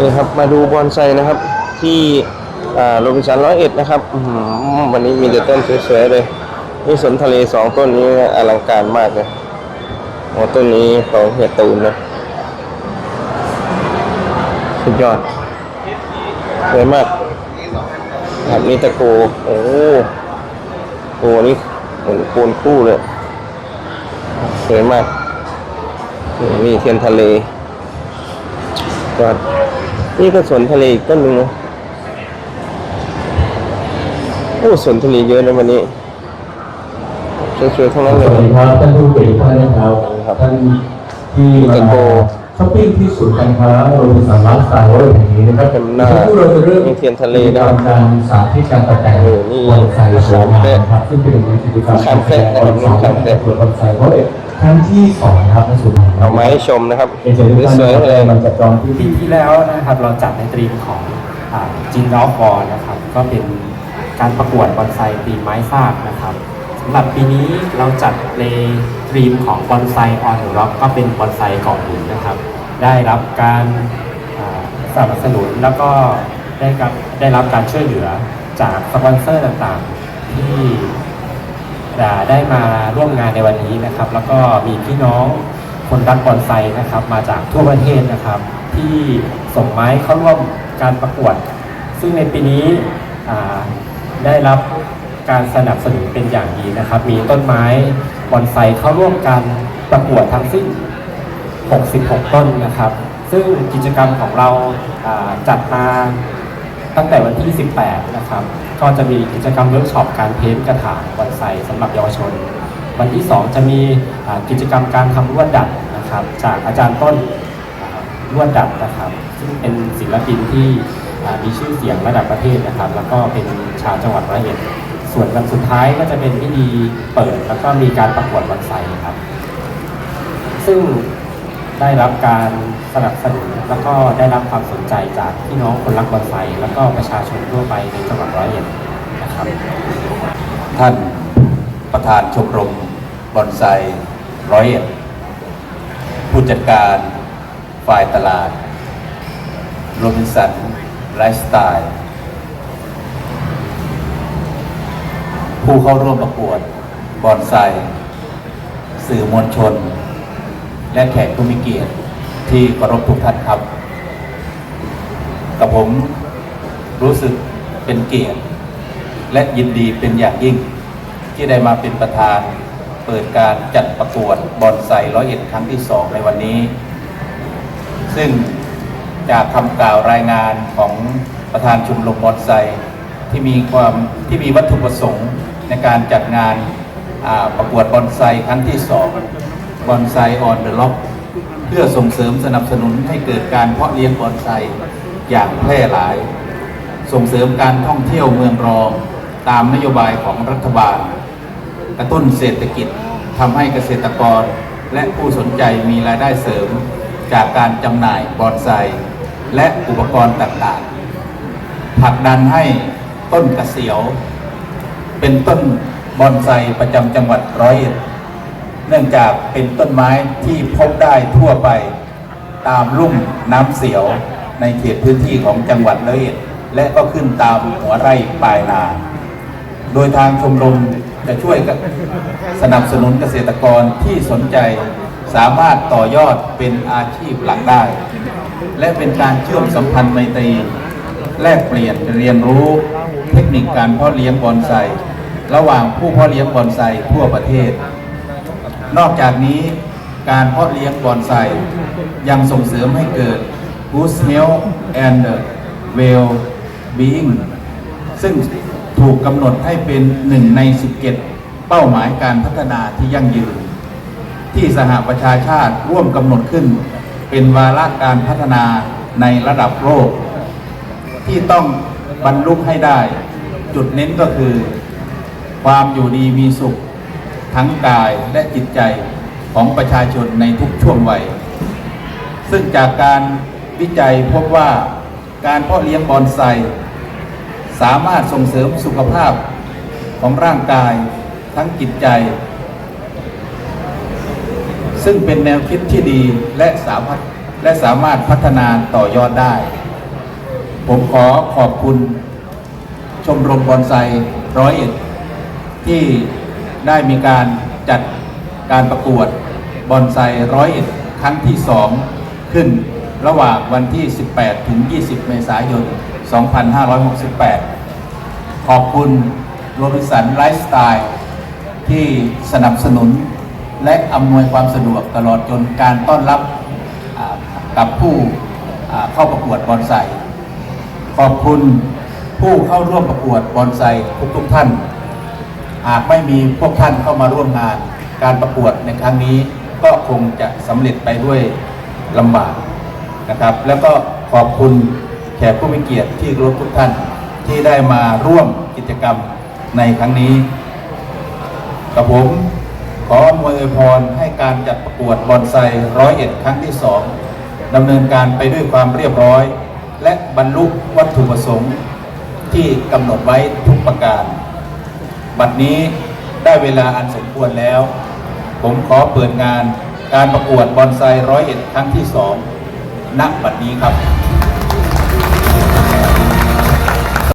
นี่ครับมาดูบอนไซนะครับ ที่โรบินสันร้อยเอ็ดนะครับวันนี้มีแต่ต้นสวยๆเลยนี่สนทะเลสองต้นนี้อลังการมากเลยโอ้ต้นนี้ของเฮียตูนนะสุดยอดสวยมากครับนี่ตะโกโอ้โหโอ้นี่เหมือนโคนคู่เลยสวยมากนี่เทียนทะเลยอด นี่ก็สวนทะเลอีกต้นหนึงนะโอ้สวนทะเลเยอะนะวันนี้สวยๆทั้งนั้นสเลยวัสดีครับท่านผู้บริหารนะครับครับท่านที่มีมาแต่โก ช้อปปิ้งที่ศูนย์การค้าโรบินสันไลฟ์สไตล์แห่งนี้นะครับเป็นหน้าที่เราจะเริ่มมีเทียนทะเลนะครับกิจกรรมการสาธิตการตกแต่งโอ้นี่บอนไซสวยงามนะครับซึ่งเป็นกิจกรรมคามเฟ่นะครับบอนไซคามเฟ่เปิดบอนไซเพราะเอกครั้งที่สองนะครับในส่วนของเอามาให้ชมนะครับเป็นเจดีย์สวยๆเลยมันจะจองที่ปีที่แล้วนะครับเราจัดในตรีมของจินดอฟบอลนะครับก็เป็นการประกวดบอนไซตีมไม้ซากนะครับสำหรับปีนี้เราจัดในตรีมของบอนไซออนร็อกก็เป็นบอนไซเกาะหินนะครับ ได้รับการอ่าสนับสนุนแล้วก็ได้รับได้รับการช่วยเหลือจากสปอนเซอร์ต่างๆ ที่ได้มาร่วมงานในวันนี้นะครับ แล้วก็มีพี่น้องคนรักบอนไซนะครับ มาจากทั่วประเทศนะครับ ที่ส่งไม้เข้าร่วมการประกวด ซึ่งในปีนี้ได้รับ การสนับสนุนเป็นอย่างดีนะครับ มีต้นไม้บอนไซเข้าร่วมการประกวดทั้งสิ้น 66 ต้นนะครับ ซึ่งกิจกรรมของเราจัดมาตั้งแต่วันที่ 18 นะครับ ก็จะมีกิจกรรมเวิร์กช็อปการเพ้นกระถางบอนไซสำหรับเยาวชน วันที่ 2 จะมีกิจกรรมการทำลวดดัดนะครับ จากอาจารย์ต้นลวดดัดนะครับ ซึ่งเป็นศิลปินที่มีชื่อเสียงระดับประเทศนะครับ แล้วก็เป็นชาวจังหวัดร้อยเอ็ด ส่วนวันสุดท้ายก็จะเป็นพิธีเปิด แล้วก็มีการประกวดบอนไซครับ ซึ่งได้รับการสนับสนุนแล้วก็ได้รับความสนใจจากพี่น้องคนรักบอนไซแล้วก็ประชาชนทั่วไปในจังหวัดร้อยเอ็ดนะครับ ท่านประธานชมรมบอนไซร้อยเอ็ดผู้จัดการฝ่ายตลาดโรบินสันไลฟ์สไตล์ ผู้เข้าร่วมประกวดบอนไซสื่อมวลชน และแขกผู้มีเกียรติที่เคารพทุกท่านครับ กับผมรู้สึกเป็นเกียรติ และยินดีเป็นอย่างยิ่ง ที่ได้มาเป็นประธาน เปิดการจัดประกวดบอนไซร้อยเอ็ดครั้งที่สองในวันนี้ ซึ่งจากคำกล่าวรายงานของประธานชมรมบอนไซที่มีความที่มีวัตถุประสงค์ ในการจัดงานประกวดบอนไซครั้งที่สองบอนไซออนเดอะล็อกเพื่อส่งเสริมสนับสนุนให้เกิดการเพาะเลี้ยงบอนไซอย่างแพร่หลาย ส่งเสริมการท่องเที่ยวเมืองรองตามนโยบายของรัฐบาล กระตุ้นเศรษฐกิจทำให้เกษตรกรและผู้สนใจมีรายได้เสริมจากการจำหน่ายบอนไซและอุปกรณ์ต่างๆผลักดันให้ต้นกระเสียว เป็นต้นบอนไซประจำจังหวัดร้อยเอ็ด เนื่องจากเป็นต้นไม้ที่พบได้ทั่วไปตามลุ่มน้ำเสียวในเขตพื้นที่ของจังหวัดร้อยเอ็ด และก็ขึ้นตามหัวไร่ปลายนา โดยทางชมรมจะช่วยสนับสนุนเกษตรกรที่สนใจสามารถต่อยอดเป็นอาชีพหลักได้ และเป็นการเชื่อมสัมพันธ์ไมตรีแลกเปลี่ยนเรียนรู้ เทคนิคการเพาะเลี้ยงบอนไซระหว่างผู้เพาะเลี้ยงบอนไซทั่วประเทศ นอกจากนี้การเพาะเลี้ยงบอนไซยังส่งเสริมให้เกิด good health and well being ซึ่งถูกกำหนดให้เป็นหนึ่งใน 17 เป้าหมายการพัฒนาที่ยั่งยืน ที่สหประชาชาติร่วมกำหนดขึ้น เป็นวาระการพัฒนาในระดับโลก ที่ต้องบรรลุให้ได้ จุดเน้นก็คือ ความอยู่ดีมีสุขทั้งกายและจิตใจของประชาชนในทุกช่วงวัย ซึ่งจากการวิจัยพบว่าการเพาะเลี้ยงบอนไซสามารถส่งเสริมสุขภาพของร่างกายทั้งจิตใจ ซึ่งเป็นแนวคิดที่ดีและสามารถและสามารถพัฒนาต่อยอดได้ ผมขอขอบคุณ ชมรมบอนไซร้อยเอ็ดที่ได้มีการจัดการประกวดบอนไซร้อยเอ็ดครั้งที่สองขึ้นระหว่างวันที่ 18 ถึง 20 เมษายน 2568 ขอบคุณโรบิสันไลฟ์สไตล์ที่สนับสนุนและอำนวยความสะดวกตลอดจนการต้อนรับกับผู้เข้าประกวดบอนไซขอบคุณ ผู้เข้าร่วมประกวดบอนไซทุกๆท่าน หากไม่มีพวกท่านเข้ามาร่วมงานการประกวดในครั้งนี้ ก็คงจะสำเร็จไปด้วยลำบากนะครับ แล้วก็ขอบคุณแขกผู้มีเกียรติที่รพทุกท่านที่ได้มาร่วมกิจกรรมในครั้งนี้ กับผมขออวยพรให้การจัดประกวดบอนไซร้อยเอ็ดครั้งที่สองดำเนินการไปด้วยความเรียบร้อย และบรรลุวัตถุประสงค์ ที่กำหนดไว้ทุกประการ บัดนี้ได้เวลาอันสมควรแล้ว ผมขอเปิดงานการประกวดบอนไซร้อยเอ็ดครั้งที่สองณบัดนี้ครับ